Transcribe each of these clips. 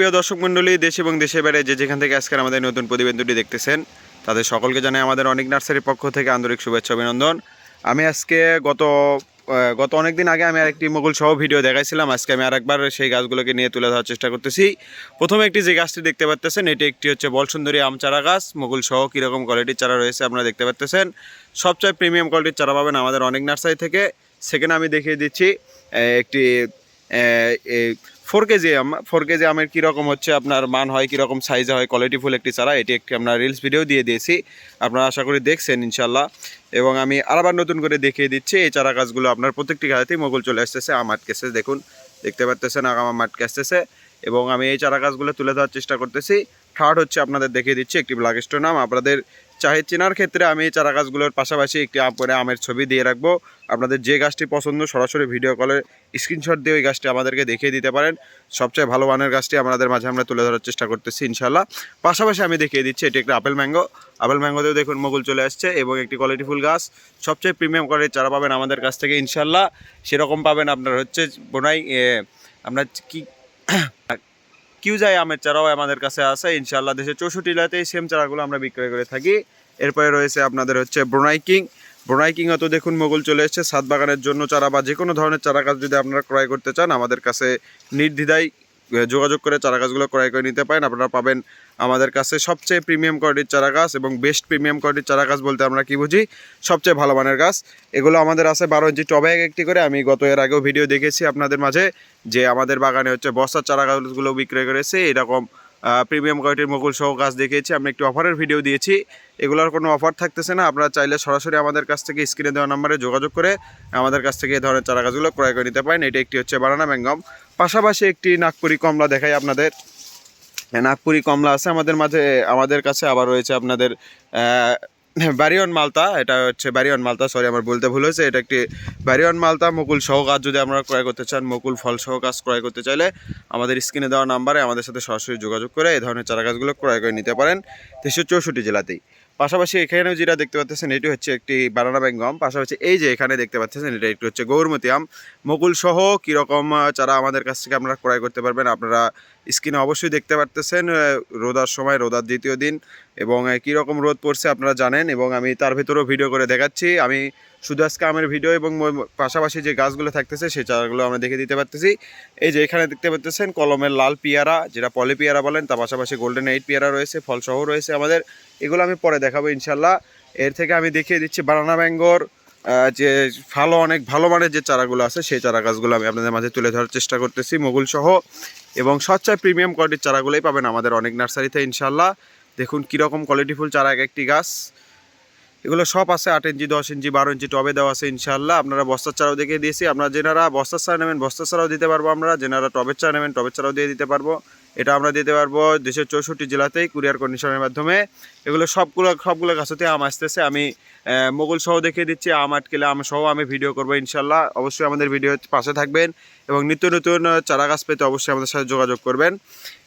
সুপ্রিয় দর্শক মণ্ডলী, দেশ এবং দেশের বাইরে যে যেখান থেকে আজকের আমাদের নতুন প্রতিবেদনটি দেখতেছেন, তাদের সকলকে জানাই আমাদের অনেক নার্সারির পক্ষ থেকে আন্তরিক শুভেচ্ছা, অভিনন্দন। আমি আজকে গত গত অনেক দিন আগে আমি আরেকটি মুঘল সহ ভিডিও দেখাইছিলাম। আজকে আমি আরেকবার সেই গাছগুলোকে নিয়ে তুলে ধরার চেষ্টা করতেছি। প্রথমে একটি যে গাছটি দেখতে পাচ্তেছেন এটি একটি হচ্ছে বলসুন্দরী আম চারা গাছ। মুঘল সহ কীরকম কোয়ালিটির চারা রয়েছে আপনারা দেখতে পাচ্তেছেন সবচেয়ে প্রিমিয়াম কোয়ালিটির চারা পাবেন আমাদের অনেক নার্সারি থেকে। সেখানে আমি দেখিয়ে দিচ্ছি একটি ফোর কেজি আম ফোর কেজি আমের কীরকম হচ্ছে, আপনার মান হয় কীরকম সাইজে হয় কোয়ালিটিফুল একটি চারা, এটি একটি আপনার রিলস ভিডিও দিয়ে দিয়েছি। আপনারা আশা করি দেখছেন ইনশাল্লাহ এবং আমি আবার নতুন করে দেখিয়ে দিচ্ছি, এই চারা গাছগুলো আপনার প্রত্যেকটি গাছেতেই মোগল চলে আসতেছে, আম আটকেছে, দেখুন, দেখতে পাচ্তেছেন আগাম আম আটকে আসতেছে এবং আমি এই চারা গাছগুলো তুলে ধরার চেষ্টা করতেছি। থার্ড হচ্ছে আপনাদের দেখিয়ে দিচ্ছি, একটি ব্ল্যাক স্টোন আম। আপনাদের চাহে চেনার ক্ষেত্রে আমি চারা গাছগুলোর পাশাপাশি একটি করে আমের ছবি দিয়ে রাখব। আপনাদের যে গাছটি পছন্দ সরাসরি ভিডিও কলে স্ক্রিনশট দিয়ে ওই গাছটি আমাদেরকে দেখিয়ে দিতে পারেন। সবচেয়ে ভালো মানের গাছটি আমাদের মাঝে আমরা তুলে ধরার চেষ্টা করতেছি ইনশাল্লাহ পাশাপাশি আমি দেখিয়ে দিচ্ছি, এটি একটা আপেল ম্যাঙ্গো। আপেল ম্যাঙ্গোতেও দেখুন মগুল চলে আসছে এবং একটি কোয়ালিটিফুল গাছ। সবচেয়ে প্রিমিয়াম কোয়ালিটির চারা পাবেন আমাদের কাছ থেকে ইনশাল্লাহ সেরকম পাবেন আপনার হচ্ছে বোনাই আপনার কি কিউ যায় আমের চারাও আমাদের কাছে আছে। ইনশাল্লাহ দেশের চৌষট্টি জেলাতেই সেম চারাগুলো আমরা বিক্রয় করে থাকি। এরপরে রয়েছে আপনাদের হচ্ছে ব্রোনাইকিং কিং ব্রোনাই কিং তো দেখুন মোগল চলে এসেছে। সাত বাগানের জন্য চারা বা যে কোনো ধরনের চারা গাছ যদি আপনারা ক্রয় করতে চান, আমাদের কাছে নির্দ্বিধায় যোগাযোগ করে চারা গাছগুলো ক্রয় করে নিতে পারেন। আপনারা পাবেন আমাদের কাছে সবচেয়ে প্রিমিয়াম কোয়ালিটির চারা গাছ এবং বেস্ট প্রিমিয়াম কোয়ালিটির চারা গাছ বলতে আমরা কি বুঝি? সবচেয়ে ভালো মানের গাছ। এগুলো আমাদের আছে বারো ইঞ্চি টবে এক একটি করে। আমি গত এর আগেও ভিডিও দেখেছি আপনাদের মাঝে যে আমাদের বাগানে হচ্ছে বস্তার চারা গাছগুলো বিক্রয় করেছে। এরকম প্রিমিয়াম কোয়ালিটির মুকুল সহ গাছ দেখিয়েছি। আমি একটি অফারের ভিডিও দিয়েছি। এগুলোর কোনো অফার থাকতেছে না। আপনারা চাইলে সরাসরি আমাদের কাছ থেকে স্ক্রিনে দেওয়া নাম্বারে যোগাযোগ করে আমাদের কাছ থেকে এই ধরনের চারা গাছগুলো ক্রয় করে নিতে পারেন। এটা একটি হচ্ছে বানানা ম্যাঙ্গম পাশাপাশি একটি নাগপুরি কমলা দেখাই আপনাদের। নাগপুরি কমলা আছে আমাদের মাঝে, আমাদের কাছে আবার রয়েছে আপনাদের বারিয়ন মালতা, এটা হচ্ছে বারিয়ন মালতা সরি আমার বলতে ভুল হয়েছে, এটা একটি বারিয়ন মালতা, মুকুল সহ গাছ যদি আপনারা ক্রয় করতে চান, মুকুল ফল সহ ক্রয় করতে চাইলে আমাদের স্ক্রিনে দেওয়া নাম্বারে আমাদের সাথে সরাসরি যোগাযোগ করে এই ধরনের চারা গাছগুলো ক্রয় করে নিতে পারেন দেশের চৌষট্টি জেলাতেই। পাশাপাশি এখানেও যেটা দেখতে পাচ্ছেন, এটি হচ্ছে একটি বানানা ব্যাঙ্গম পাশাপাশি এই যে এখানে দেখতে পাচ্ছেন, এটা একটি হচ্ছে গৌরমতি আম। মুকুল সহ কীরকম চারা আমাদের কাছ থেকে আপনারা ক্রয় করতে পারবেন। আপনারা স্ক্রিনে অবশ্যই দেখতে পারতেছেন রোদার সময়, রোদার দ্বিতীয় দিন এবং কীরকম রোদ পড়ছে আপনারা জানেন এবং আমি তার ভিতরেও ভিডিও করে দেখাচ্ছি। আমি শুধু আজকে আমের ভিডিও এবং পাশাপাশি যে গাছগুলো থাকতেছে সেই চারাগুলো আমরা দেখে দিতে পারতেছি। এই যে এখানে দেখতে পাচ্তেছেন কলমের লাল পিয়ারা যেটা পলি পিয়ারা বলেন তার পাশাপাশি গোল্ডেন এইট পিয়ারা রয়েছে ফলসহ রয়েছে আমাদের। এগুলো আমি পরে দেখাবো ইনশাল্লাহ এর থেকে আমি দেখিয়ে দিচ্ছি বানানা ম্যাঙ্গোর আহ, যে ভালো অনেক ভালো মানের যে চারাগুলো আছে সেই চারা গাছগুলো আমি আপনাদের মাঝে তুলে ধরার চেষ্টা করতেছি মুগুল সহ এবং সবচেয়ে প্রিমিয়াম কোয়ালিটির চারাগুলোই পাবেন আমাদের অনেক নার্সারিতে ইনশাল্লাহ দেখুন কীরকম কোয়ালিটিফুল চারা এক একটি গাছ। এগুলো সব আছে আট ইঞ্চি, দশ ইঞ্চি, বারো ইঞ্চি টবে দেওয়া আছে ইনশাল্লাহ আপনারা বস্তার চারাও দেখিয়ে দিয়েছি। আপনারা যেনারা বস্তার চারা নেবেন, বস্তার চারাও দিতে পারব আমরা। যেনারা টবের চারা নেবেন, টবের চারাও দিয়ে দিতে পারব। এটা আমরা দিতে পারব দেশের চৌষট্টি জেলাতেই কুরিয়ার কন্ডিশনের মাধ্যমে। এগুলো সবগুলো সবগুলো গাছতে আম আসতেছে। আমি মোগল সহ দেখিয়ে দিচ্ছি। আম আটকেলে আম সহ আমি ভিডিও করব ইনশাল্লাহ অবশ্যই আমাদের ভিডিও পাশে থাকবেন এবং নিত্য নতুন চারা গাছ পেতে অবশ্যই আমাদের সাথে যোগাযোগ করবেন।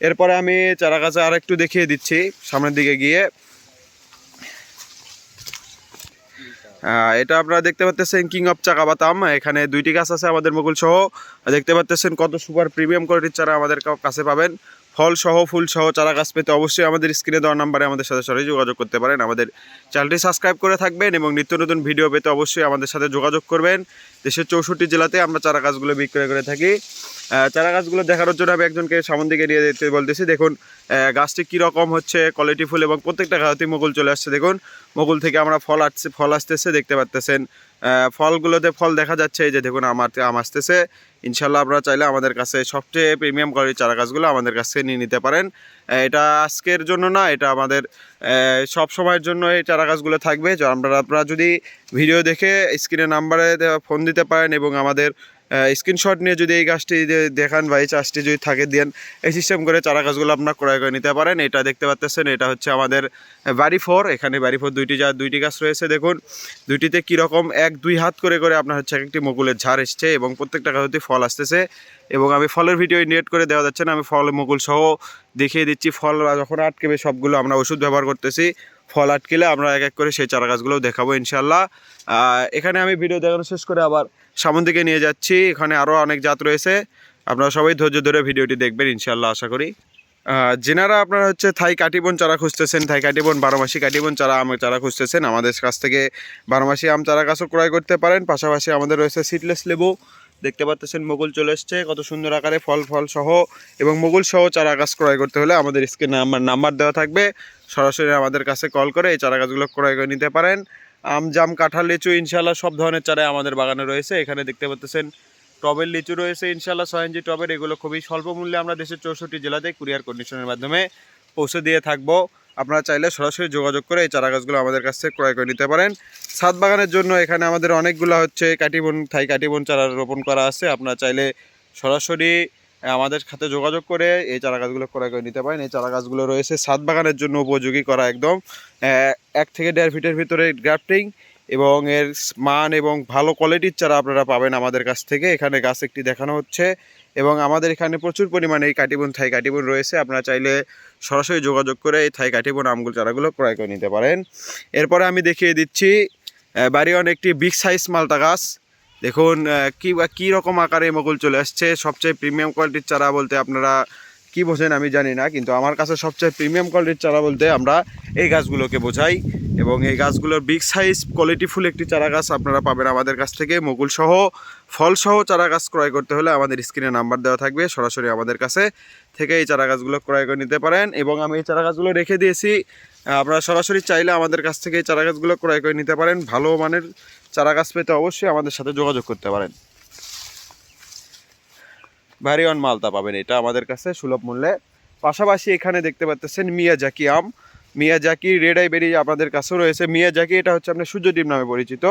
এরপরে আমি চারা গাছে আর একটু দেখিয়ে দিচ্ছি, সামনের দিকে গিয়ে। এটা আপনারা দেখতে পাচ্ছেন কিং অফ চাকা বাতাম এখানে দুইটি গাছ আছে আমাদের মুকুল সহ। দেখতে পাচ্ছেন কত সুপার প্রিমিয়াম কোয়ালিটির চারা আমাদের কাছে পাবেন। ফল সহ ফুল সহ চারা গাছ পেতে অবশ্যই আমাদের স্ক্রিনে দেওয়া নাম্বারে আমাদের সাথে সরাসরি যোগাযোগ করতে পারেন। আমাদের চ্যানেলটি সাবস্ক্রাইব করে থাকবেন এবং নিত্য নতুন ভিডিও পেতে অবশ্যই আমাদের সাথে যোগাযোগ করবেন। দেশের চৌষট্টি জেলাতে আমরা চারা গাছগুলো বিক্রয় করে থাকি। চারা গাছগুলো দেখানোর জন্য আমি একজনকে সামন দিকে নিয়ে যেতে বলতেছি। দেখুন গাছটি কীরকম হচ্ছে কোয়ালিটি ফুল এবং প্রত্যেকটা গাছতেই মুকুল চলে আসছে। দেখুন, মুকুল থেকে আমরা ফল আসছে ফল আসতেছে, দেখতে পাচ্তেছেন ফলগুলোতে ফল দেখা যাচ্ছে, এই যে দেখুন আমার, আম আসতেছে। ইনশাল্লাহ আপনারা চাইলে আমাদের কাছে সবচেয়ে প্রিমিয়াম কোয়ালিটির চারা গাছগুলো আমাদের কাছে নিয়ে নিতে পারেন। এটা আজকের জন্য না, এটা আমাদের সব সময়ের জন্য এই চারা গাছগুলো থাকবে। আমরা, আপনারা যদি ভিডিও দেখে স্ক্রিনের নাম্বারে ফোন দিতে পারেন এবং আমাদের স্ক্রিনশট নিয়ে যদি এই গাছটি দেখান বা এই চাষটি যদি থাকে, দেন এই সিস্টেম করে চারা গাছগুলো আপনার ক্রয় করে নিতে পারেন। এটা দেখতে পাচ্তেছেন, এটা হচ্ছে আমাদের বাড়ি ফোর। এখানে বাড়ি ফোর দুইটি যা দুইটি গাছ রয়েছে, দেখুন। দুইটিতে কীরকম এক, দুই হাত করে করে আপনার হচ্ছে এক একটি মুকুলের ঝাড় এসছে এবং প্রত্যেকটা গাছতে ফল আসতেছে এবং আমি ফলের ভিডিও নেট করে দেওয়া যাচ্ছে না, আমি ফল, মুকুল সহ দেখিয়ে দিচ্ছি। ফল যখন আটকেবে, সবগুলো আমরা ওষুধ ব্যবহার করতেছি। ফল আটকেলে আমরা এক এক করে সেই চারা গাছগুলোও দেখাবো ইনশাল্লাহ এখানে আমি ভিডিও দেখানো শেষ করে আবার সামন দিকে নিয়ে যাচ্ছি। এখানে আরও অনেক জাত রয়েছে। আপনারা সবাই ধৈর্য ধরে ভিডিওটি দেখবেন ইনশাল্লাহ আশা করি। যেনারা আপনারা হচ্ছে থাই কাটিবন চারা খুঁজতেছেন, থাই কাটিবন বারো মাসি কাটিবন চারা আমের চারা খুঁজতেছেন, আমাদের কাছ থেকে বারো মাসি আম চারা গাছও ক্রয় করতে পারেন। পাশাপাশি আমাদের রয়েছে সিডলেস লেবু। দেখতে পাচ্ছেন মুগুল চলে এসছে। কত সুন্দর আকারে ফল ফল সহ এবং মুগুল সহ চারা গাছ ক্রয় করতে হলে আমাদের স্ক্রিনে নাম্বার নাম্বার দেওয়া থাকবে। সরাসরি আমাদের কাছে কল করে এই চারা গাছগুলো ক্রয় করে নিতে পারেন। আম জাম কাঁঠাল, লিচু ইনশাল্লাহ সব ধরনের চারা আমাদের বাগানে রয়েছে। এখানে দেখতে পাচ্ছেন টবের লিচু রয়েছে ইনশাল্লাহ ছয় টবের। এগুলো খুবই স্বল্প মূল্যে আমরা দেশের চৌষট্টি জেলাতে কুরিয়ার কন্ডিশনের মাধ্যমে পৌঁছে দিয়ে থাকব। আপনারা চাইলে সরাসরি যোগাযোগ করে এই চারা গাছগুলো আমাদের কাছ থেকে ক্রয় করে নিতে পারেন। ছাদ বাগানের জন্য এখানে আমাদের অনেকগুলো হচ্ছে কাটিবন, থাই কাটিবন চারা রোপণ করা আছে। আপনারা চাইলে সরাসরি আমাদের সাথে যোগাযোগ করে এই চারা গাছগুলো ক্রয় করে নিতে পারেন। এই চারা গাছগুলো রয়েছে ছাদ বাগানের জন্য উপযোগী করা একদম এক থেকে দেড় ফিটের ভিতরে গ্রাফটিং এবং এর মান এবং ভালো কোয়ালিটির চারা আপনারা পাবেন আমাদের কাছ থেকে। এখানে গাছ একটি দেখানো হচ্ছে এবং আমাদের এখানে প্রচুর পরিমাণে এই কাটিবন, থাই কাটিবন রয়েছে। আপনারা চাইলে সরাসরি যোগাযোগ করে এই থাই কাটিবন আমগুলো চারাগুলো ক্রয় করে নিতে পারেন। এরপরে আমি দেখিয়ে দিচ্ছি বাড়িওয়ান একটি বিগ সাইজ মালটা গাছ। দেখুন কী কি রকম আকারে মকুল চলে আসছে সবচেয়ে প্রিমিয়াম কোয়ালিটির চারা বলতে আপনারা কি বোঝেন আমি জানি না, কিন্তু আমার কাছে সবচেয়ে প্রিমিয়াম কোয়ালিটির চারা বলতে আমরা এই গাছগুলোকে বোঝাই। এবং এই গাছগুলোর বিগ সাইজ কোয়ালিটিফুল একটি চারা গাছ আপনারা পাবেন আমাদের কাছ থেকে। মুকুল সহ, ফল সহ চারা গাছ ক্রয় করতে হলে আমাদের স্ক্রিনে নাম্বার দেওয়া থাকবে, সরাসরি আমাদের কাছে থেকে এই চারা গাছগুলো ক্রয় করে নিতে পারেন। এবং আমি এই চারা গাছগুলো রেখে দিয়েছি, আপনারা সরাসরি চাইলে আমাদের কাছ থেকে এই চারা গাছগুলো ক্রয় করে নিতে পারেন। ভালো মানের চারা গাছ পেতে অবশ্যই আমাদের সাথে যোগাযোগ করতে পারেন। ভ্যারিয়ন মালদা পাবেন, এটা আমাদের কাছে সুলভ মূল্যে। পাশাপাশি এখানে দেখতে পাচ্ছেন মিয়াজাকি আম। Miyazaki red ivory আপনাদের কাছেও রয়েছে। মিয়া জাকি এটা হচ্ছে আপনার সূর্য ডিম নামে পরিচিত।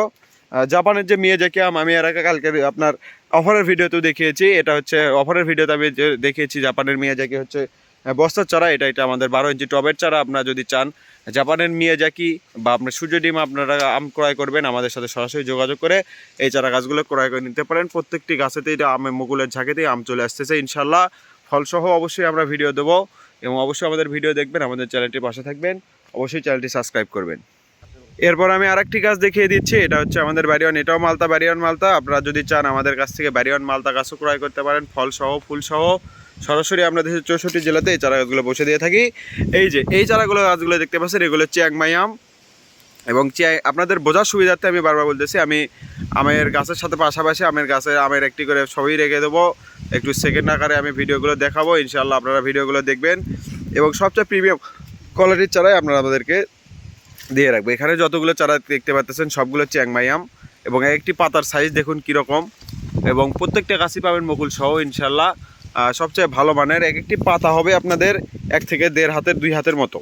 জাপানের যে মিয়া জাকি আম, আমি আর আগে কালকে আপনার অফারের ভিডিওতেও দেখিয়েছি। এটা হচ্ছে অফারের ভিডিওতে আমি দেখিয়েছি, জাপানের মিয়া জাকি হচ্ছে বস্তার চারা এটা এটা আমাদের বারো ইঞ্চি টবের চারা আপনারা যদি চান, জাপানের মিয়াজাকি বা আপনার সূর্য ডিম আপনারা আম ক্রয় করবেন, আমাদের সাথে সরাসরি যোগাযোগ করে এই চারা গাছগুলো ক্রয় করে নিতে পারেন। প্রত্যেকটি গাছেতে এটা আমের মুকুলের ঝাঁকেতেই আম চলে আসতেছে ইনশাল্লাহ ফলসহ অবশ্যই আমরা ভিডিও দেবো এবং অবশ্যই আমাদের ভিডিও দেখবেন, আমাদের চ্যানেলটির পাশে থাকবেন। অবশ্যই চ্যানেলটি সাবস্ক্রাইব করবেন। এরপর আমি আরেকটি গাছ দেখিয়ে দিচ্ছি, এটা হচ্ছে আমাদের ব্যারিয়ন এটাও মালতা ব্যারিয়ন মালতা। আপনারা যদি চান আমাদের কাছ থেকে ব্যারিয়ন মালতা গাছও ক্রয় করতে পারেন ফল সহ ফুল সহ সরাসরি আমরা দেশের চৌষট্টি জেলাতে এই চারা গাছগুলো বসে দিয়ে থাকি। এই যে, এই চারাগুলো গাছগুলো দেখতে পাচ্ছেন, এগুলো চ্যাংমাই আম এবং চিয়া আপনাদের বোঝার সুবিধার্থে আমি বারবার বলতেছি, আমি আমের গাছের সাথে পাশাপাশি আমের গাছের, আমের একটি করে ছবি রেখে দেবো। একটু সেকেন্ড আকারে আমি ভিডিওগুলো দেখাবো ইনশাল্লাহ আপনারা ভিডিওগুলো দেখবেন। এবং সবচেয়ে প্রিমিয়াম কোয়ালিটির চারাই আপনারা আমাদেরকে দিয়ে রাখব। এখানে যতগুলো চারা দেখতে পাচ্ছেন, সবগুলো চ্যাংমাই আম এবং একটি পাতার সাইজ দেখুন কীরকম। এবং প্রত্যেকটা গাছই পাবেন মুকুল সহ ইনশাল্লাহ সবচেয়ে ভালো মানের এক একটি পাতা হবে আপনাদের এক থেকে দেড় হাতের, দুই হাতের মতো।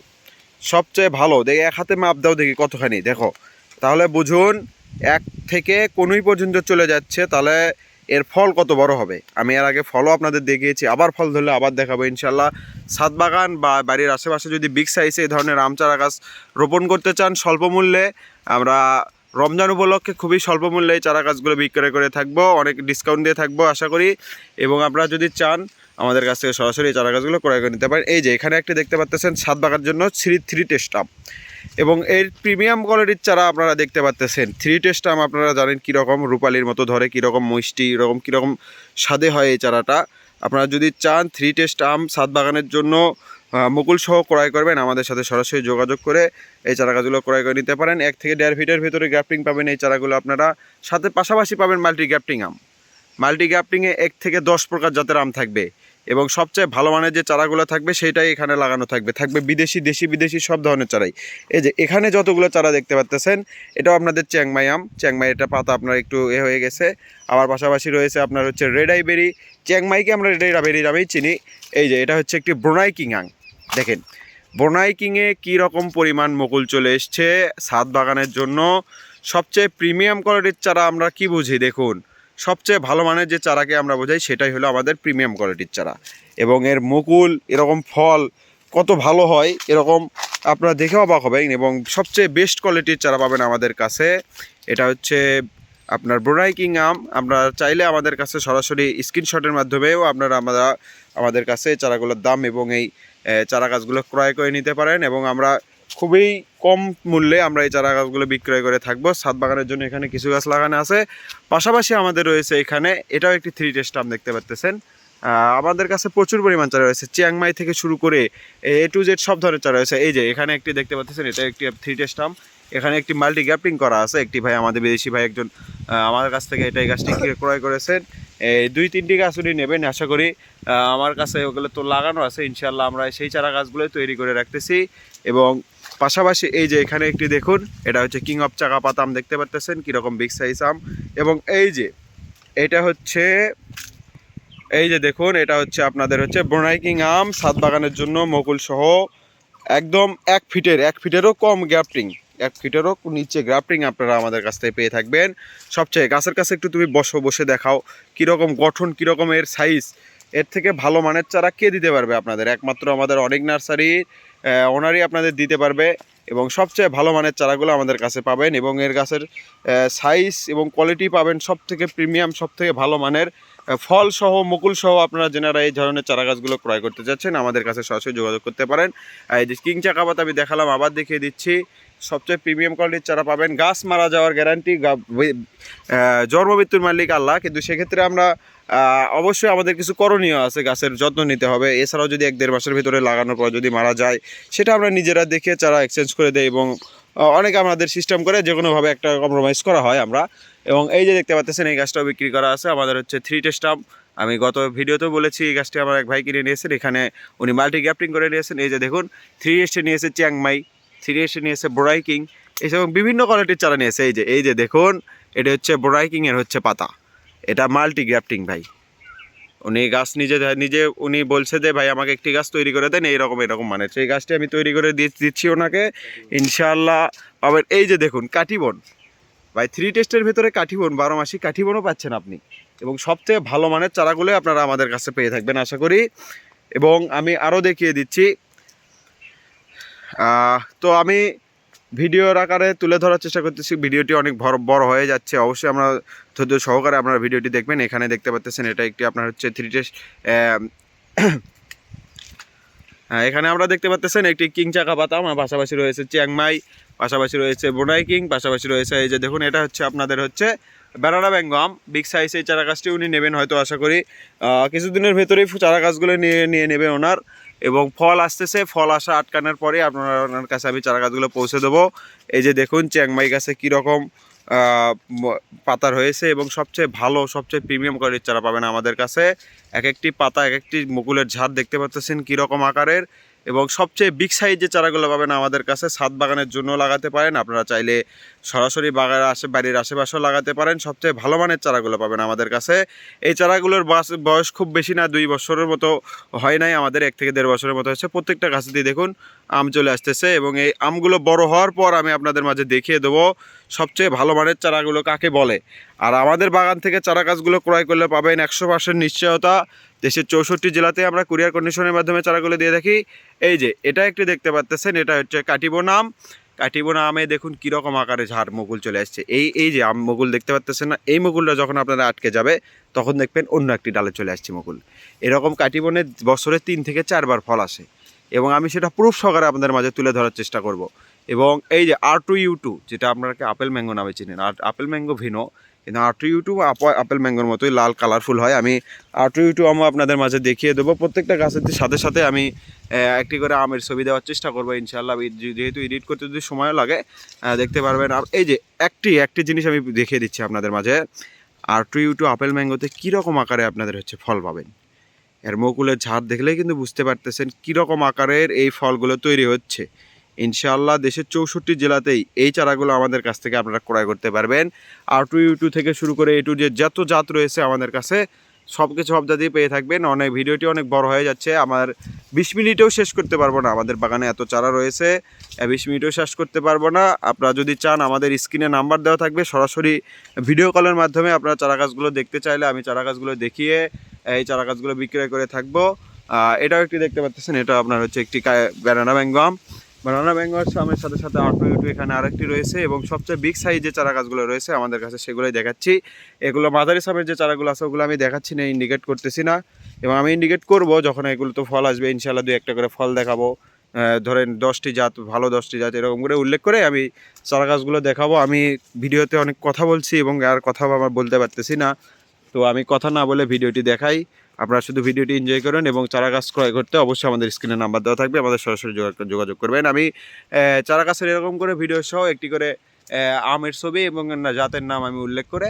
সবচেয়ে ভালো দেখে এক হাতে মাপ দাও দেখি কতখানি, দেখো। তাহলে বুঝুন, এক থেকে কোনোই পর্যন্ত চলে যাচ্ছে, তাহলে এর ফল কত বড় হবে। আমি এর আগে ফলও আপনাদের দেখিয়েছি, আবার ফল ধরলে আবার দেখাবো ইনশাল্লাহ ছাদ বাগান বা বাড়ির আশেপাশে যদি বিগ সাইজে এই ধরনের আম চারা গাছ রোপণ করতে চান, স্বল্প মূল্যে আমরা রমজান উপলক্ষে খুবই স্বল্প মূল্যে এই চারা গাছগুলো বিক্রয় করে থাকব, অনেক ডিসকাউন্ট দিয়ে থাকব আশা করি। এবং আপনারা যদি চান, আমাদের কাছ থেকে সরাসরি এই চারা গাছগুলো ক্রয় করে নিতে পারেন। এই যে, এখানে একটি দেখতে পাচ্ছেন ছাদ বাগার জন্য থ্রি থ্রি টেস্ট আম। এবং এর প্রিমিয়াম কোয়ালিটির চারা আপনারা দেখতে পাচ্তেছেন। থ্রি টেস্ট আম আপনারা জানেন কীরকম, রূপালির মতো ধরে, কীরকম মিষ্টি এরকম কীরকম স্বাদে হয় এই চারাটা। আপনারা যদি চান থ্রি টেস্ট আম ছাদ বাগানের জন্য মুকুল সহ ক্রয় করবেন। আমাদের সাথে সরাসরি যোগাযোগ করে এই চারা গাছগুলো ক্রয় করে নিতে পারেন। এক থেকে দেড় ফিটের ভিতরে গ্রাফটিং পাবেন এই চারাগুলো আপনারা। সাথে পাশাপাশি পাবেন মাল্টি গ্রাফটিং আম। মাল্টি গ্রাফটিংয়ে এক থেকে দশ প্রকার জাতের আম থাকবে এবং সবচেয়ে ভালো মানের যে চারাগুলো থাকবে সেটাই এখানে লাগানো থাকবে। থাকবে বিদেশি, দেশি, বিদেশি সব ধরনের চারাই। এই যে এখানে যতগুলো চারা দেখতে পাচ্তেছেন এটাও আপনাদের চ্যাংমাই আম। চ্যাংমাই এটা পাতা আপনার একটু এ হয়ে গেছে। আবার পাশাপাশি রয়েছে আপনার হচ্ছে রেড বেরি চ্যাংমাইকে আমরা রেড আই বেরি নামেই চিনি। এই যে এটা হচ্ছে একটি ব্রোনাই কিং আং দেখেন ব্রোনাই কিংয়ে কী রকম পরিমাণ মুকুল চলে এসছে ছাদ বাগানের জন্য? সবচেয়ে প্রিমিয়াম কোয়ালিটির চারা আমরা কি বুঝি? দেখুন, সবচেয়ে ভালো মানের যে চারাকে আমরা বোঝাই সেটাই হলো আমাদের প্রিমিয়াম কোয়ালিটির চারা। এবং এর মুকুল, এরকম ফল কত ভালো হয়, এরকম আপনারা দেখে অবাক হবেন। এবং সবচেয়ে বেস্ট কোয়ালিটির চারা পাবেন আমাদের কাছে, এটা হচ্ছে আপনার ব্রোনাইকিং আম। আপনারা চাইলে আমাদের কাছে সরাসরি স্ক্রিনশটের মাধ্যমেও আপনারা আমরা, আমাদের কাছে চারাগুলোর দাম এবং এই চারা গাছগুলো ক্রয় করে নিতে পারেন এবং আমরা খুবই কম মূল্যে আমরা এই চারা গাছগুলো বিক্রয় করে থাকব। সাত বাগানের জন্য এখানে কিছু গাছ লাগানো আছে। পাশাপাশি আমাদের রয়েছে এখানে, এটাও একটি থ্রি টেস্ট আম দেখতে পাচ্তেছেন আমাদের কাছে প্রচুর পরিমাণ চারা রয়েছে। চিয়াংমাই থেকে শুরু করে এ টু জেড সব ধরনের চারা রয়েছে। এই যে, এখানে একটি দেখতে পাচ্ছেন এটা একটি থ্রি টেস্টাম এখানে একটি মাল্টি গ্যাপিং করা আছে। একটি ভাই আমাদের বিদেশি ভাই একজন আহ, আমাদের কাছ থেকে এটা এই গাছটি ক্রয় করেছেন। এই দুই তিনটি গাছ উনি নেবেন আশা করি আমার কাছে ওগুলো তো লাগানো আছে। ইনশাল্লাহ আমরা সেই চারা গাছগুলো তৈরি করে রাখতেছি। এবং পাশাপাশি এই যে এখানে একটি দেখুন এটা হচ্ছে কিং অফ চাকা পাতা আম দেখতে পাচ্তেছেন কীরকম বিগ সাইজ আম। এবং এই যে এটা হচ্ছে এই যে দেখুন এটা হচ্ছে আপনাদের হচ্ছে ব্রোনাইকিং আম সাত বাগানের জন্য মকুল সহ একদম এক ফিটের এক ফিটেরও কম গ্যাপটিং এক ফিটেরও নিচে গ্রাফটিং আপনারা আমাদের কাছ থেকে পেয়ে থাকবেন। সবচেয়ে গাছের কাছে একটু তুমি বসো বসে দেখাও কীরকম গঠন কীরকম এর সাইজ এর থেকে ভালো মানের চারা কে দিতে পারবে আপনাদের? একমাত্র আমাদের অনেক নার্সারি ওনারই আপনাদের দিতে পারবে এবং সবচেয়ে ভালো মানের চারাগুলো আমাদের কাছে পাবেন এবং এর গাছের সাইজ এবং কোয়ালিটি পাবেন সব থেকে প্রিমিয়াম সব থেকে ভালো মানের আহ, ফল সহ মুকুল সহ আপনারা যেনারা এই ধরনের চারা গাছগুলো ক্রয় করতে যাচ্ছেন আমাদের কাছে সরাসরি যোগাযোগ করতে পারেন। এই যে কিং চাকাপাত আমি দেখালাম আবার দেখিয়ে দিচ্ছি। সবচেয়ে প্রিমিয়াম কোয়ালিটির চারা পাবেন। গাছ মারা যাওয়ার গ্যারান্টি জন্ম মৃত্যুর মালিক আল্লাহ। কিন্তু সেক্ষেত্রে আমরা অবশ্যই আমাদের কিছু করণীয় আছে গাছের যত্ন নিতে হবে। এছাড়াও যদি এক দেড় মাসের ভিতরে লাগানোর পর যদি মারা যায়, সেটা আমরা নিজেরা দেখে চারা এক্সচেঞ্জ করে দেয় এবং অনেকে আমাদের সিস্টেম করে যে কোনোভাবে একটা কম্প্রোমাইজ করা হয় আমরা। এবং এই যে দেখতে পাচ্ছেন, এই গাছটাও বিক্রি করা আছে। আমাদের হচ্ছে থ্রি টেস্টাম আমি গত ভিডিওতেও বলেছি, এই গাছটি আমার এক ভাই কিনে নিয়েছেন। এখানে উনি মাল্টি গ্যাপটিং করে নিয়েছেন। এই যে দেখুন থ্রি এসে নিয়েছে চিয়াংমাই। থ্রি এসে নিয়েছে বোরাইকিং এসব বিভিন্ন কোয়ালিটির চারা নিয়েছে। এই যে এই যে দেখুন, এটা হচ্ছে বোরাইকিং এর হচ্ছে পাতা। এটা মাল্টি গ্যাপটিং ভাই। উনি গাছ নিজে নিজে উনি বলছে যে, ভাই, আমাকে একটি গাছ তৈরি করে দেন। এইরকম এরকম মানে। সেই গাছটি আমি তৈরি করে দিচ্ছি ওনাকে। ইনশাআল্লাহ পাবেন। এই যে দেখুন কাটিবন ভাই থ্রি টেস্টের ভেতরে কাঠিবন বারো মাসি কাঠিবনও পাচ্ছেন আপনি। এবং সবচেয়ে ভালো মানের চারাগুলোই আপনারা আমাদের কাছে পেয়ে থাকবেন, আশা করি। এবং আমি আরও দেখিয়ে দিচ্ছি তো আমি ভিডিওর আকারে তুলে ধরার চেষ্টা করতেছি। ভিডিওটি অনেক বড় হয়ে যাচ্ছে। অবশ্যই আমরা ধৈর্য সহকারে আপনারা ভিডিওটি দেখবেন। এখানে দেখতে পাচ্ছেন এটা একটি আপনার হচ্ছে থ্রি টেস্ট এখানে আমরা দেখতে পাচ্ছেন একটি কিং চাকা পাতাম পাশাপাশি রয়েছে চিয়াংমাই, পাশাপাশি রয়েছে বোনাই কিং, পাশাপাশি রয়েছে এই যে দেখুন, এটা হচ্ছে আপনাদের হচ্ছে বেনানা ব্যাঙ্গম বিগ সাইজ এই চারা গাছটি উনি নেবেন হয়তো আশা করি। কিছুদিনের ভেতরেই চারা গাছগুলো নিয়ে নিয়ে নেবে ওনার। এবং ফল আসতেছে, ফল আসা আটকানোর পরে আপনার ওনার কাছে আমি চারা গাছগুলো পৌঁছে দেবো। এই যে দেখুন, চ্যাংমাই গাছে কীরকম পাতার হয়েছে এবং সবচেয়ে ভালো, সবচেয়ে প্রিমিয়াম কোয়ালিটির চারা পাবেন আমাদের কাছে। এক একটি পাতা এক একটি মুকুলের ঝাড় দেখতে পাচ্ছেন কীরকম আকারের এবং সবচেয়ে বিগ সাইজ যে চারাগুলো পাবেন আমাদের কাছে ছাদ বাগানের জন্য লাগাতে পারেন। আপনারা চাইলে সরাসরি বাগানের আশে বাড়ির আশেপাশেও লাগাতে পারেন। সবচেয়ে ভালো মানের চারাগুলো পাবেন আমাদের কাছে। এই চারাগুলোর বয়স খুব বেশি না, দুই বছরের মতো হয় নাই। আমাদের এক থেকে দেড় বছরের মতো হচ্ছে প্রত্যেকটা গাছে দিয়ে দেখুন, আম চলে আসতেছে এবং এই আমগুলো বড় হওয়ার পর আমি আপনাদের মাঝে দেখিয়ে দেবো সবচেয়ে ভালো মানের চারাগুলো কাকে বলে। আর আমাদের বাগান থেকে চারা গাছগুলো ক্রয় করলে পাবেন একশো পার্সেন্ট নিশ্চয়তা। দেশের চৌষট্টি জেলাতে আমরা কুরিয়ার কন্ডিশনের মাধ্যমে চারাগুলো দিয়ে থাকি এই যে, এটা একটি দেখতে পাচ্তেছেন এটা হচ্ছে কাটিবোনা আম কাটিবোনা আমে, দেখুন কীরকম আকারে ঝাড় মুকুল চলে আসছে। এই এই যে আম মুকুল দেখতে পাচ্তেছেন না, এই মুকুলটা যখন আপনারা আটকে যাবে, তখন দেখবেন অন্য একটি ডালে চলে আসছে মুকুল। এরকম কাটিবনে বছরে তিন থেকে চারবার ফল আসে। এবং আমি সেটা প্রুফ সহকারে আপনাদের মাঝে তুলে ধরার চেষ্টা করব। এবং এই যে আর টু ইউ টু যেটা আপনারা আপেল ম্যাঙ্গো নামে চিনেন, আর আপেল ম্যাঙ্গো ভিনো কিন্তু আর টু ইউ আপেল ম্যাঙ্গোর মতোই লাল কালারফুল হয়। আমি আর টু ইউ আমি আপনাদের মাঝে দেখিয়ে দেবো। প্রত্যেকটা গাছের সাথে সাথে আমি একটি করে আমের ছবি দেওয়ার চেষ্টা করব ইনশাল্লাহ যেহেতু এডিট করতে যদি সময় লাগে দেখতে পারবেন। আর এই যে একটি একটি জিনিস আমি দেখিয়ে দিচ্ছি আপনাদের মাঝে। আর টু ইউ আপেল ম্যাঙ্গোতে কীরকম আকারে আপনাদের হচ্ছে ফল পাবেন? এর মুকুলের ঝাড় দেখলেই কিন্তু বুঝতে পারতেছেন কীরকম আকারের এই ফলগুলো তৈরি হচ্ছে। ইনশাআল্লাহ দেশের চৌষট্টি জেলাতেই এই চারাগুলো আমাদের কাছ থেকে আপনারা ক্রয় করতে পারবেন। আর টু ইউ টু থেকে শুরু করে এ টু যে যত জাত রয়েছে আমাদের কাছে সব কিছু সব জাতিই পেয়ে থাকবেন। অনেক ভিডিওটি অনেক বড় হয়ে যাচ্ছে। আমার বিশ মিনিটেও শেষ করতে পারব না। আমাদের বাগানে এত চারা রয়েছে বিশ মিনিটেও শেষ করতে পারব না। আপনারা যদি চান, আমাদের স্ক্রিনে নাম্বার দেওয়া থাকবে। সরাসরি ভিডিও কলের মাধ্যমে আপনারা চারা গাছগুলো দেখতে চাইলে আমি চারা গাছগুলো দেখিয়ে, এই চারা গাছগুলো বিক্রয় করে থাকব। এটাও একটি দেখতে পাচ্ছেন, এটা আপনার হচ্ছে একটি ব্যানানা ব্যাঙ্গম ব্যানানা ব্যাঙ্গমের সামের সাথে সাথে আটু ইউটু এখানে আরেকটি রয়েছে এবং সবচেয়ে বিগ সাইজ যে চারা গাছগুলো রয়েছে আমাদের কাছে সেগুলোই দেখাচ্ছি। এগুলো মাদারি সামের যে চারাগুলো আছে, ওগুলো আমি দেখাচ্ছি না ইন্ডিকেট করতেছি না। এবং আমি ইন্ডিকেট করব যখন এগুলো তো ফল আসবে ইনশাল্লাহ দুই একটা করে ফল দেখাবো। ধরেন দশটি জাত, ভালো দশটি জাত, এরকম করে উল্লেখ করে আমি চারা গাছগুলো দেখাবো। আমি ভিডিওতে অনেক কথা বলছি এবং আর কথা আমার বলতে পারতেছি না। তো আমি কথা না বলে ভিডিওটি দেখাই। আপনারা শুধু ভিডিওটি এনজয় করেন এবং চারা গাছ ক্রয় করতে অবশ্যই আমাদের স্ক্রিনে নাম্বার দেওয়া থাকবে, আমাদের সরাসরি যোগাযোগ করবেন। আমি চারা গাছের এরকম করে ভিডিও সহ একটি করে আমের ছবি এবং জাতের নাম আমি উল্লেখ করে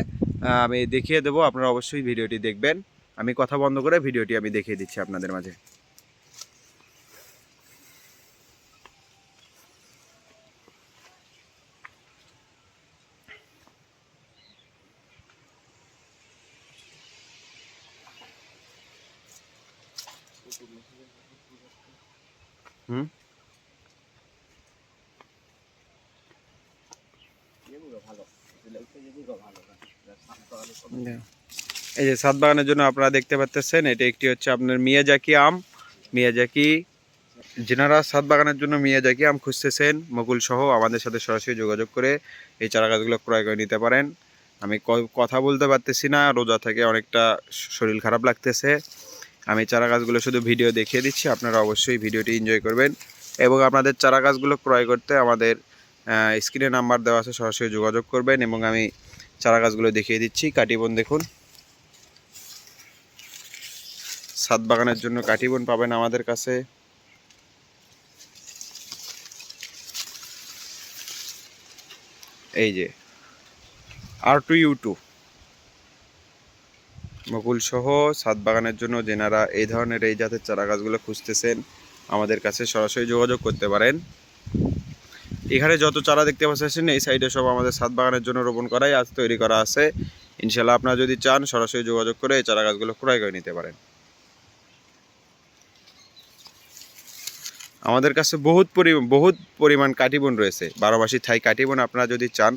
আমি দেখিয়ে দেবো। আপনারা অবশ্যই ভিডিওটি দেখবেন। আমি কথা বন্ধ করে ভিডিওটি আমি দেখিয়ে দিচ্ছি আপনাদের মাঝে। এই যে সাত বাগানের জন্য আপনারা দেখতে পাচ্ছেন, এটা একটি হচ্ছে আপনার মিয়াজাকি আম। মিয়াজাকি, যেনারা সাত বাগানের জন্য মিয়াজাকি আম খুঁজতেছেন মকুল সহ আমাদের সাথে সরাসরি যোগাযোগ করে এই চারা গাছগুলো ক্রয় করে নিতে পারেন। আমি কথা বলতে পারতেছি না, রোজা থেকে অনেকটা শরীর খারাপ লাগতেছে। আমি চারা গাছগুলো শুধু ভিডিও দেখিয়ে দিচ্ছি, আপনারা অবশ্যই ভিডিওটি এনজয় করবেন। এবং আপনাদের চারা গাছগুলো ক্রয় করতে আমাদের স্ক্রিনে নাম্বার দেওয়া আছে, সরাসরি যোগাযোগ করবেন এবং আমি চারা গাছগুলো দেখিয়ে দিচ্ছি। কাটিবন দেখুন। সাত বাগানের জন্য কাটিবন পাবেন আমাদের কাছে। এই যে আর টু ইউ টু মকুল সহ সাত বাগানের জন্য যেনারা এই ধরনের এই জাতের চারা গাছগুলো খুঁজতেছেন, আমাদের কাছে সরাসরি যোগাযোগ করতে পারেন। এখানে যত চারা দেখতে পাচ্ছেন এই সাইডে সব আমাদের সাত বাগানের জন্য রোপণ করাই আজ তৈরি করা আছে। ইনশাল্লাহ আপনারা যদি চান, সরাসরি যোগাযোগ করে এই চারা গাছগুলো ক্রয় করে নিতে পারেন। আমাদের কাছে বহুত পরি, বহুত পরিমাণ কাটিবন রয়েছে বারো মাসি থাই কাটিবন আপনারা যদি চান,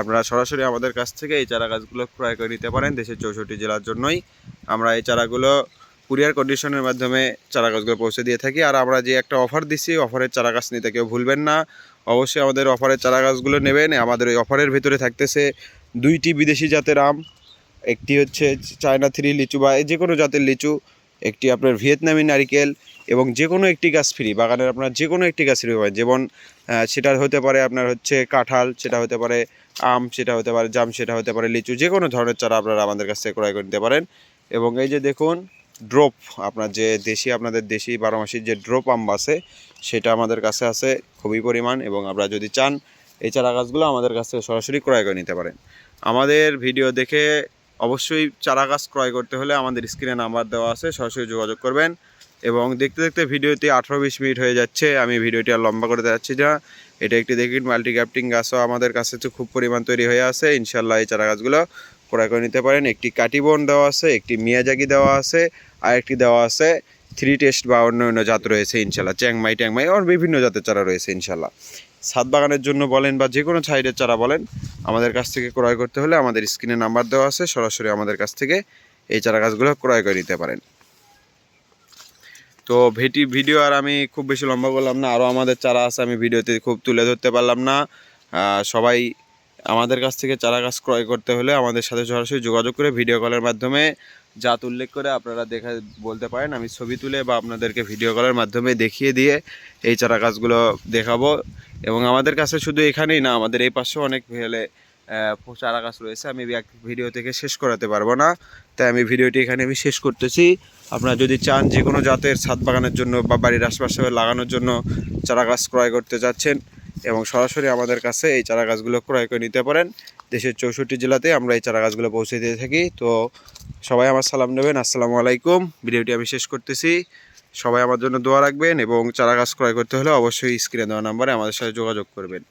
আপনারা সরাসরি আমাদের কাছ থেকে এই চারা গাছগুলো ক্রয় করে নিতে পারেন। দেশের চৌষট্টি জেলার জন্যই আমরা এই চারাগুলো কুরিয়ার কন্ডিশনের মাধ্যমে চারা গাছগুলো পৌঁছে দিয়ে থাকি। আর আমরা যে একটা অফার দিচ্ছি অফারের চারা গাছ নিতে কেউ ভুলবেন না। অবশ্যই আমাদের অফারের চারা গাছগুলো নেবেন। আমাদের ওই অফারের ভিতরে থাকতেছে দুইটি বিদেশি জাতের আম। একটি হচ্ছে চায়না থ্রি লিচু বা যে কোনো জাতের লিচু, একটি আপনার ভিয়েতনামি নারিকেল এবং যে কোনো একটি গাছ ফ্রি। বাগানের আপনার যে কোনো একটি গাছ ফ্রি পাবেন। যেমন সেটা হতে পারে আপনার হচ্ছে কাঁঠাল, সেটা হতে পারে আম, সেটা হতে পারে জাম, সেটা হতে পারে লিচু। যে কোনো ধরনের চারা আপনারা আমাদের কাছ থেকে ক্রয় করে নিতে পারেন। এবং এই যে দেখুন ড্রপ আপনার যে দেশি, আপনাদের দেশি বারো মাসির যে ড্রপ আম আছে সেটা আমাদের কাছে আছে খুবই পরিমাণ এবং আপনারা যদি চান, এই চারা গাছগুলো আমাদের কাছ থেকে সরাসরি ক্রয় করে নিতে পারেন। আমাদের ভিডিও দেখে অবশ্যই চারা গাছ ক্রয় করতে হলে আমাদের স্ক্রিনে নাম্বার দেওয়া আছে, সরাসরি যোগাযোগ করবেন এবং দেখতে দেখতে ভিডিওটি আঠারো বিশ মিনিট হয়ে যাচ্ছে, আমি ভিডিওটি আর লম্বা করে যাচ্ছি না। এটা একটি দেখুন মাল্টি ক্যাপ্টিং গাছও আমাদের কাছে তো খুব পরিমাণ তৈরি হয়ে আছে ইনশাল্লাহ এই চারা গাছগুলো ক্রয় করে নিতে পারেন। একটি কাটিবন দেওয়া আছে, একটি মিয়াজাগি দেওয়া আছে আর একটি দেওয়া আছে থ্রি টেস্ট বা অন্য অন্য জাত রয়েছে ইনশাল্লাহ, চ্যাংমাই, ট্যাংমাই আর বিভিন্ন জাতের চারা রয়েছে ইনশাল্লাহ। ছাদ বাগানের জন্য বলেন বা যে কোনো সাইডের চারা বলেন, আমাদের কাছ থেকে ক্রয় করতে হলে আমাদের স্ক্রিনে নাম্বার দেওয়া আছে, সরাসরি আমাদের কাছ থেকে এই চারা গাছগুলো ক্রয় করে নিতে পারেন। তো ভেটি ভিডিও আর আমি খুব বেশি লম্বা করলাম না, আরও আমাদের চারা আছে, আমি ভিডিওতে খুব তুলে ধরতে পারলাম না। সবাই আমাদের কাছ থেকে চারা গাছ ক্রয় করতে হলে আমাদের সাথে সরাসরি যোগাযোগ করে ভিডিও কলের মাধ্যমে জাত উল্লেখ করে আপনারা দেখা বলতে পারেন। আমি ছবি তুলে বা আপনাদেরকে ভিডিও কলের মাধ্যমে দেখিয়ে দিয়ে এই চারা গাছগুলো দেখাবো। এবং আমাদের কাছে শুধু এখানেই না, আমাদের এই পাশেও অনেক ভেলে চারা গাছ রয়েছে। আমি এক ভিডিও থেকে শেষ করাতে পারব না। তাই আমি ভিডিওটি এখানে আমি শেষ করতেছি। আপনারা যদি চান যে কোনো জাতের ছাদ বাগানের জন্য বা বাড়ির আশপাশে লাগানোর জন্য চারা গাছ ক্রয় করতে যাচ্ছেন এবং সরাসরি আমাদের কাছে এই চারা গাছগুলো ক্রয় করে নিতে পারেন। দেশের চৌষট্টি জেলাতে আমরা এই চারা গাছগুলো পৌঁছে দিয়ে থাকি। তো সবাই আমার সালাম নেবেন। আসসালামু আলাইকুম। ভিডিওটি আমি শেষ করতেছি। সবাই আমার জন্য দোয়া রাখবেন এবং চারা গাছ ক্রয় করতে হলে অবশ্যই স্ক্রিনে দেওয়া নাম্বারে আমাদের সাথে যোগাযোগ করবেন।